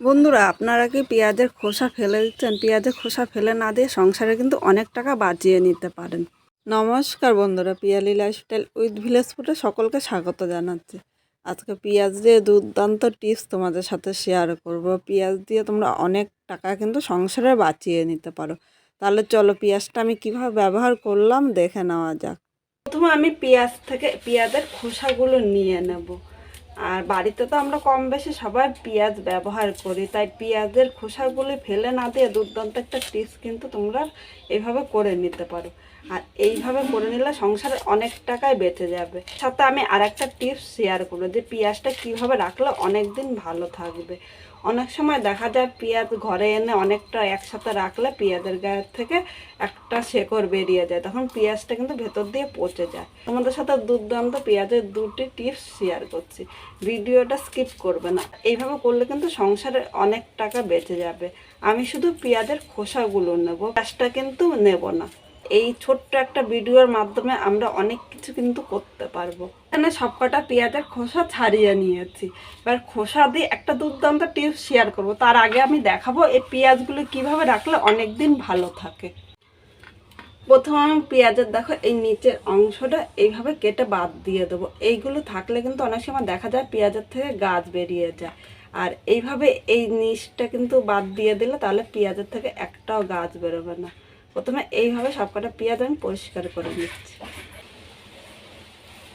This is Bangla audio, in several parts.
বন্ধুরা, আপনারা কি পেঁয়াজের খোসা ফেলে দিচ্ছেন? পেঁয়াজের খোসা ফেলে না দিয়ে সংসারে কিন্তু অনেক টাকা বাঁচিয়ে নিতে পারেন। নমস্কার বন্ধুরা, পিয়ালি লাইফস্টাইল উইথ ভিলেজ ফুডে সকলকে স্বাগত জানাচ্ছি। আজকে পেঁয়াজ দিয়ে দুর্দান্ত টিপস তোমাদের সাথে শেয়ার করব। পেঁয়াজ দিয়ে তোমরা অনেক টাকা কিন্তু সংসারে বাঁচিয়ে নিতে পারো। তাহলে চলো পেঁয়াজটা আমি কীভাবে ব্যবহার করলাম দেখে নেওয়া যাক। প্রথমে আমি পেঁয়াজ থেকে, পেঁয়াজের খোসাগুলো নিয়ে নেব। আর বাড়িতে তো আমরা কম বেশি সবাই পেঁয়াজ ব্যবহার করি, তাই পেঁয়াজের খোসাগুলি ফেলে না দিয়ে দুর্দান্ত একটা টিপস কিন্তু তোমরা এইভাবে করে নিতে পারো। আর এইভাবে করে নিলে সংসারে অনেক টাকায় বেঁচে যাবে। সাথে আমি আর একটা টিপস শেয়ার করব যে পেঁয়াজটা কীভাবে রাখলে অনেক দিন ভালো থাকবে। অনেক সময় দেখা যায় পেঁয়াজ ঘরে এনে অনেকটা একসাথে রাখলে পেঁয়াজের গায়ের থেকে একটা শেকড় বেরিয়ে যায়, তখন পেঁয়াজটা কিন্তু ভেতর দিয়ে পচে যায়। তোমাদের সাথে দুর্দান্ত পেঁয়াজের দুটি টিপস শেয়ার করছি। ভিডিওটা স্কিপ করবে না। এইভাবে করলে কিন্তু সংসারে অনেক টাকা বেঁচে যাবে। আমি শুধু পেঁয়াজের খোসাগুলো নেব, পেঁয়াজটা কিন্তু নেব না। এই ছোট্ট একটা ভিডিওর মাধ্যমে আমরা অনেক কিছু কিন্তু করতে পারব। এখানে সবকটা পেঁয়াজের খোসা ছাড়িয়ে নিয়েছি। এবার খোসা দিয়ে একটা দুর্দান্ত টিপস শেয়ার করব। তার আগে আমি দেখাবো এই পেঁয়াজগুলো কীভাবে রাখলে অনেক দিন ভালো থাকে। প্রথমে আমি পেঁয়াজের দেখো এই নিচের অংশটা এইভাবে কেটে বাদ দিয়ে দেবো। এইগুলো থাকলে কিন্তু অনেক সময় দেখা যায় পেঁয়াজের থেকে গাছ বেরিয়ে যায়। আর এইভাবে এই নিচটা কিন্তু বাদ দিয়ে দিলে তাহলে পেঁয়াজের থেকে একটাও গাছ বেরোবে না। প্রথমে এইভাবে সবকটা পেঁয়াজ আমি পরিষ্কার করে নিচ্ছি।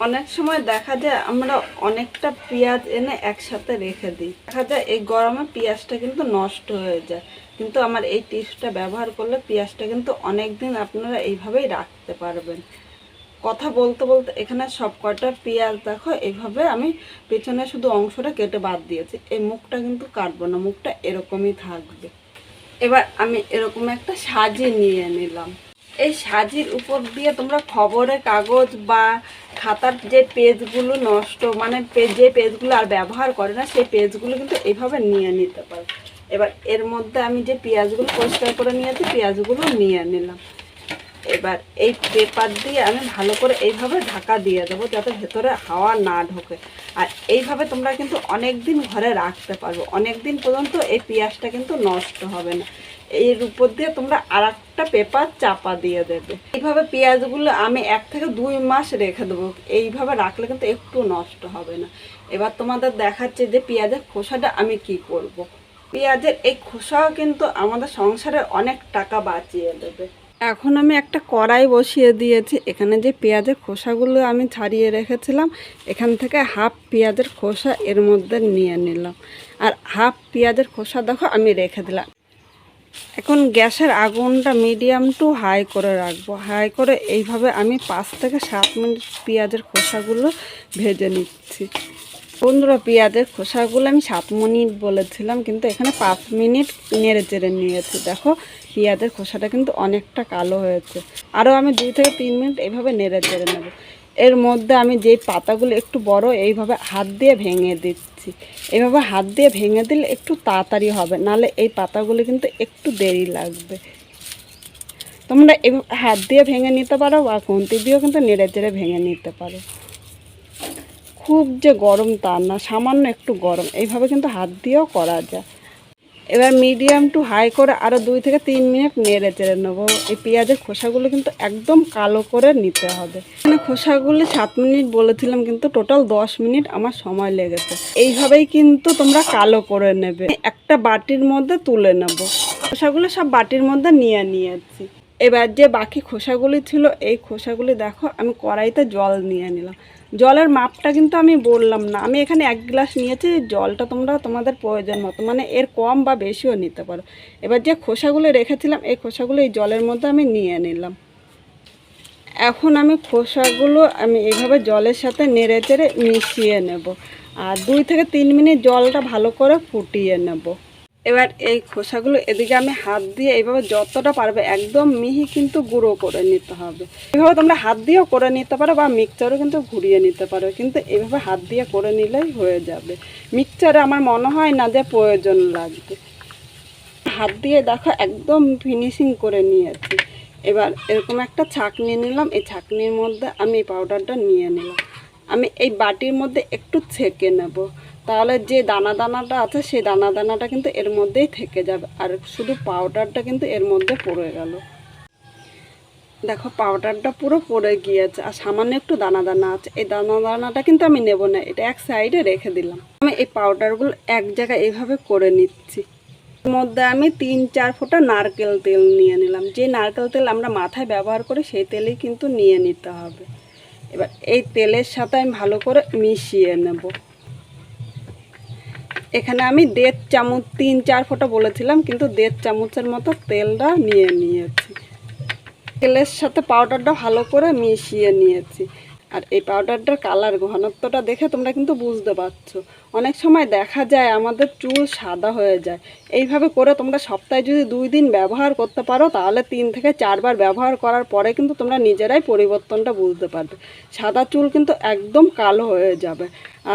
অনেক সময় দেখা যায় আমরা অনেকটা পেঁয়াজ এনে একসাথে রেখে দিই। দেখা যায় এই গরমে পেঁয়াজটা কিন্তু নষ্ট হয়ে যায়। কিন্তু আমার এই টিপসটা ব্যবহার করলে পেঁয়াজটা কিন্তু অনেক দিন আপনারা এইভাবেই রাখতে পারবেন। কথা বলতে বলতে এখানে সব কটা পেঁয়াজ দেখো এইভাবে আমি পেছনে শুধু অংশটা কেটে বাদ দিয়েছি। এই মুখটা কিন্তু কাটবো না, মুখটা এরকমই থাকবে। এবার আমি এরকম একটা সাজি নিয়ে নিলাম। এই সাজির উপর দিয়ে তোমরা খবরের কাগজ বা খাতার যে পেজগুলো নষ্ট মানে যে পেজগুলো আর ব্যবহার করে না, সেই পেজগুলো কিন্তু এভাবে নিয়ে নিতে পারো। এবার এর মধ্যে আমি যে পেঁয়াজগুলো পরিষ্কার করে নিয়েছি, পেঁয়াজগুলো নিয়ে নিলাম। এবার এই পেপার দিয়ে আমি ভালো করে এইভাবে ঢাকা দিয়ে দেবো যাতে ভেতরে হাওয়া না ঢোকে। আর এইভাবে তোমরা কিন্তু অনেক দিন ঘরে রাখতে পারব। অনেক দিন পর্যন্ত এই পেঁয়াজটা কিন্তু নষ্ট হবে না। এর উপর দিয়ে তোমরা আর একটা পেপার চাপা দিয়ে দেবে। এইভাবে পেঁয়াজগুলো আমি এক থেকে দুই মাস রেখে দেবো। এইভাবে রাখলে কিন্তু একটু নষ্ট হবে না। এবার তোমাদের দেখাচ্ছে যে পেঁয়াজের খোসাটা আমি কি করব। পেঁয়াজের এই খোসাও কিন্তু আমাদের সংসারে অনেক টাকা বাঁচিয়ে দেবে। এখন আমি একটা কড়াই বসিয়ে দিয়েছি। এখানে যে পেঁয়াজের খোসাগুলো আমি ছাড়িয়ে রেখেছিলাম, এখান থেকে হাফ পেঁয়াজের খোসা এর মধ্যে নিয়ে নিলাম। আর হাফ পেঁয়াজের খোসা দেখো, আমি রেখে দিলাম। এখন গ্যাসের আগুনটা মিডিয়াম টু হাই করে রাখব। হাই করে এইভাবে আমি পাঁচ থেকে সাত মিনিট পেঁয়াজের খোসাগুলো ভেজে নিচ্ছি। বন্ধুরা পেঁয়াজের খোসাগুলো আমি সাত মিনিট বলেছিলাম, কিন্তু এখানে পাঁচ মিনিট নেড়ে চেড়ে নিয়েছি। দেখো, পেঁয়াজের খোসাটা কিন্তু অনেকটা কালো হয়েছে। আরও আমি দুই থেকে তিন মিনিট এইভাবে নেড়ে চেড়ে নেব। এর মধ্যে আমি যেই পাতাগুলো একটু বড়, এইভাবে হাত দিয়ে ভেঙে দিচ্ছি। এইভাবে হাত দিয়ে ভেঙে দিলে একটু তাড়াতাড়ি হবে নালে এই পাতাগুলো কিন্তু একটু দেরি লাগবে। তোমরা এভাবে হাত দিয়ে ভেঙে নিতে পারো বা খুন্তি দিয়েও কিন্তু নেড়ে চেড়ে ভেঙে নিতে পারো। খুব যে গরম তা না, সামান্য একটু গরম। এইভাবে কিন্তু হাত দিয়েও করা যায়। এবার মিডিয়াম টু হাই করে আরও দুই থেকে তিন মিনিট নেড়ে চেড়ে নেব। এই পেঁয়াজের খোসাগুলো কিন্তু একদম কালো করে নিতে হবে। মানে খোসাগুলো সাত মিনিট বলেছিলাম, কিন্তু টোটাল দশ মিনিট আমার সময় লেগেছে। এইভাবেই কিন্তু তোমরা কালো করে নেবে। একটা বাটির মধ্যে তুলে নেব। খোসাগুলো সব বাটির মধ্যে নিয়ে নিয়েছি। এবার যে বাকি খোসাগুলি ছিল, এই খোসাগুলি দেখো, আমি কড়াইতে জল নিয়ে নিলাম। জলের মাপটা কিন্তু আমি বললাম না। আমি এখানে এক গ্লাস নিয়েছি জলটা তোমরা তোমাদের প্রয়োজন মতো মানে এর কম বা বেশিও নিতে পারো। এবার যে খোসাগুলো রেখেছিলাম, এই খোসাগুলো এই জলের মধ্যে আমি নিয়ে নিলাম। এখন আমি খোসাগুলো আমি এইভাবে জলের সাথে নেড়ে চেড়ে মিশিয়ে নেব। আর দুই থেকে তিন মিনিট জলটা ভালো করে ফুটিয়ে নেব। এবার এই খোসাগুলো এদিকে আমি হাত দিয়ে এইভাবে যতটা পারবে, একদম মিহি কিন্তু গুঁড়ো করে নিতে হবে। এভাবে তোমরা হাত দিয়েও করে নিতে পারো বা মিক্সচারও কিন্তু ঘুরিয়ে নিতে পারো, কিন্তু এইভাবে হাত দিয়ে করে নিলেই হয়ে যাবে। মিক্সচারে আমার মনে হয় না যে প্রয়োজন লাগবে। হাত দিয়ে দেখো একদম ফিনিশিং করে নিয়েছি। এবার এরকম একটা ছাঁকনি নিলাম, এই ছাঁকনির মধ্যে আমি পাউডারটা নিয়ে নিলাম। আমি এই বাটির মধ্যে একটু ছেঁকে নেব। তাহলে যে দানা দানাটা আছে, সেই দানা দানাটা কিন্তু এর মধ্যেই থেকে যাবে। আর শুধু পাউডারটা কিন্তু এর মধ্যে পড়ে গেল। দেখো পাউডারটা পুরো পড়ে গিয়েছে। আর সামান্য একটু দানা দানা আছে। এই দানা দানাটা কিন্তু আমি নেব না। এটা এক সাইডে রেখে দিলাম। আমি এই পাউডারগুলো এক জায়গায় এইভাবে করে নিচ্ছি। এর মধ্যে আমি তিন, চার ফোঁটা নারকেল তেল নিয়ে নিলাম। যে নারকেল তেল আমরা মাথায় ব্যবহার করি, সেই তেলই কিন্তু নিয়ে নিতে হবে। এবার এই তেলের সাথে আমি ভালো করে মিশিয়ে নেব। এখানে আমি দেড় চামচ, তিন, চার ফোঁটা বলেছিলাম, কিন্তু দেড় চামচের মতো তেলটা নিয়ে নিয়েছি। তেলের সাথে পাউডারটা ভালো করে মিশিয়ে নিয়েছি। আর এই পাউডারটার কালার ঘনত্বটা দেখে তোমরা কিন্তু বুঝতে পারছ। অনেক সময় দেখা যায় আমাদের চুল সাদা হয়ে যায়। এইভাবে করে তোমরা সপ্তাহে যদি দুই দিন ব্যবহার করতে পারো, তাহলে তিন থেকে চারবার ব্যবহার করার পরে কিন্তু তোমরা নিজেরাই পরিবর্তনটা বুঝতে পারবে। সাদা চুল কিন্তু একদম কালো হয়ে যাবে।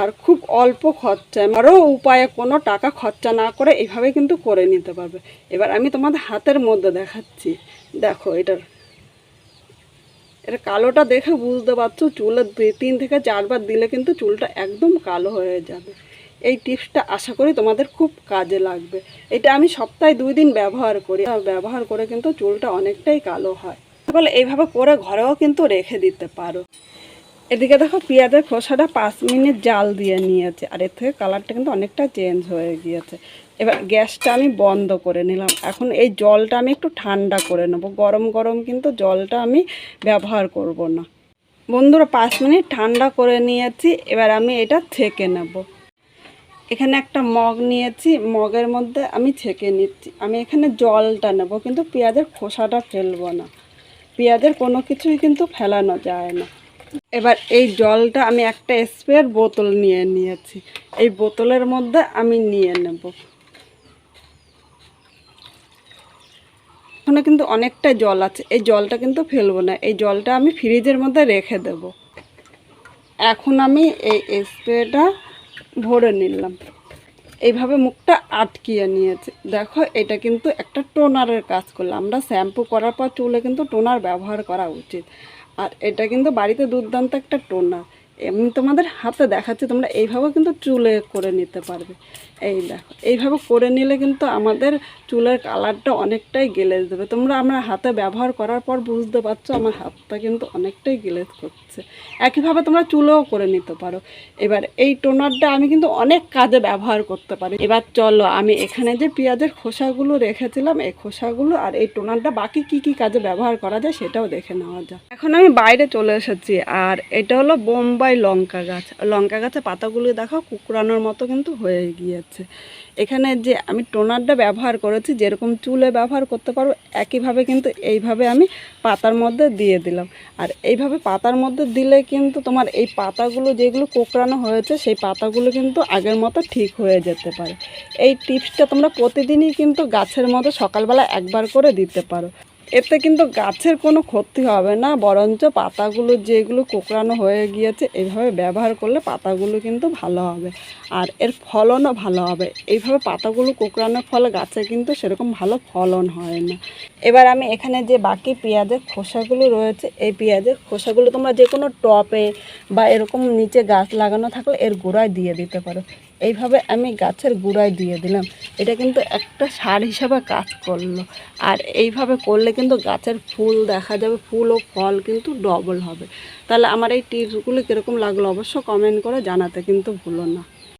আর খুব অল্প খরচায়, আরও উপায়ে কোনো টাকা খরচা না করে এইভাবে কিন্তু করে নিতে পারবে। এবার আমি তোমাদের হাতের মধ্যে দেখাচ্ছি। দেখো এটার এটা কালোটা দেখে বুঝতে পারছ, চুলে দুই, তিন থেকে চারবার দিলে কিন্তু চুলটা একদম কালো হয়ে যাবে। এই টিপসটা আশা করি তোমাদের খুব কাজে লাগবে। এটা আমি সপ্তাহে দুই দিন ব্যবহার করি। আর ব্যবহার করে কিন্তু চুলটা অনেকটাই কালো হয়। বলে এইভাবে করে ঘরেও কিন্তু রেখে দিতে পারো। এদিকে দেখো পেঁয়াজের খোসাটা পাঁচ মিনিট জাল দিয়ে নিয়েছে। আর এর থেকে কালারটা কিন্তু অনেকটা চেঞ্জ হয়ে গিয়েছে। এবার গ্যাসটা আমি বন্ধ করে নিলাম। এখন এই জলটা আমি একটু ঠান্ডা করে নেব। গরম গরম কিন্তু জলটা আমি ব্যবহার করব না। বন্ধুরা, পাঁচ মিনিট ঠান্ডা করে নিয়েছি। এবার আমি এটা ছেঁকে নেব। এখানে একটা মগ নিয়েছি। মগের মধ্যে আমি ছেঁকে নিচ্ছি। আমি এখানে জলটা নেব। কিন্তু পেঁয়াজের খোসাটা ফেলব না। পেঁয়াজের কোনো কিছুই কিন্তু ফেলানো যায় না। এবার এই জলটা আমি একটা স্প্রের বোতল নিয়ে নিয়েছি। এই বোতলের মধ্যে আমি নিয়ে নেব। এখানে কিন্তু অনেকটা জল আছে। এই জলটা কিন্তু ফেলব না। এই জলটা আমি ফ্রিজের মধ্যে রেখে দেব। এখন আমি এই স্প্রেটা ভরে নিলাম। এইভাবে মুখটা আটকিয়ে নিয়েছে। দেখো, এটা কিন্তু একটা টোনারের কাজ করল। আমরা শ্যাম্পু করার পর চুলে কিন্তু টোনার ব্যবহার করা উচিত। আর এটা কিন্তু বাড়িতে দুর্দান্ত একটা টোনার এমনি তোমাদের হাতে দেখাচ্ছি, তোমরা এইভাবে কিন্তু চুলে করে নিতে পারবে। এই দেখো, এইভাবে করে নিলে কিন্তু আমাদের চুলের কালারটা অনেকটাই গেলেজ দেবে। তোমরা আমরা হাতে ব্যবহার করার পর বুঝতে পারছ, আমার হাতটা কিন্তু অনেকটাই গেলেজ করছে। একইভাবে তোমরা চুলেও করে নিতে পারো। এবার এই টোনারটা আমি কিন্তু অনেক কাজে ব্যবহার করতে পারি। এবার চলো, আমি এখানে যে পেঁয়াজের খোসাগুলো রেখেছিলাম, এই খোসাগুলো আর এই টোনারটা বাকি কি কি কাজে ব্যবহার করা যায় সেটাও দেখে নেওয়া যায় এখন আমি বাইরে চলে এসেছি, আর এটা হলো বোম্বাই লঙ্কা গাছ। লঙ্কা গাছের পাতাগুলো দেখো কুকরানোর মতো কিন্তু হয়ে গিয়েছে। এখানে যে আমি টোনারটা ব্যবহার করেছি, যেরকম চুলে ব্যবহার করতে পারো, একইভাবে কিন্তু এইভাবে আমি পাতার মধ্যে দিয়ে দিলাম। আর এইভাবে পাতার মধ্যে দিলে কিন্তু তোমার এই পাতাগুলো যেগুলো কোকড়ানো হয়েছে, সেই পাতাগুলো কিন্তু আগের মতো ঠিক হয়ে যেতে পারে। এই টিপসটা তোমরা প্রতিদিনই কিন্তু গাছের মধ্যে সকালবেলা একবার করে দিতে পারো। এতে কিন্তু গাছের কোনো ক্ষতি হবে না, বরঞ্চ পাতাগুলো যেগুলো কোকড়ানো হয়ে গিয়েছে এইভাবে ব্যবহার করলে পাতাগুলো কিন্তু ভালো হবে। আর এর ফলনও ভালো হবে। এইভাবে পাতাগুলো কোকড়ানোর ফলে গাছে কিন্তু সেরকম ভালো ফলন হয় না। এবার আমি এখানে যে বাকি পেঁয়াজের খোসাগুলো রয়েছে, এই পেঁয়াজের খোসাগুলো তোমরা যে কোনো টপে বা এরকম নিচে গাছ লাগানো থাকলে এর গোড়ায় দিয়ে দিতে পারো। এইভাবে আমি গাছের গোড়ায় দিয়ে দিলাম। এটা কিন্তু একটা সার হিসাবে কাজ করল। আর এইভাবে করলে কিন্তু গাছের ফুল দেখা যাবে, ফুল ও ফল কিন্তু ডবল হবে। তাহলে আমার এই টিপসগুলো কীরকম লাগল অবশ্য কমেন্ট করে জানাতে কিন্তু ভুলো না।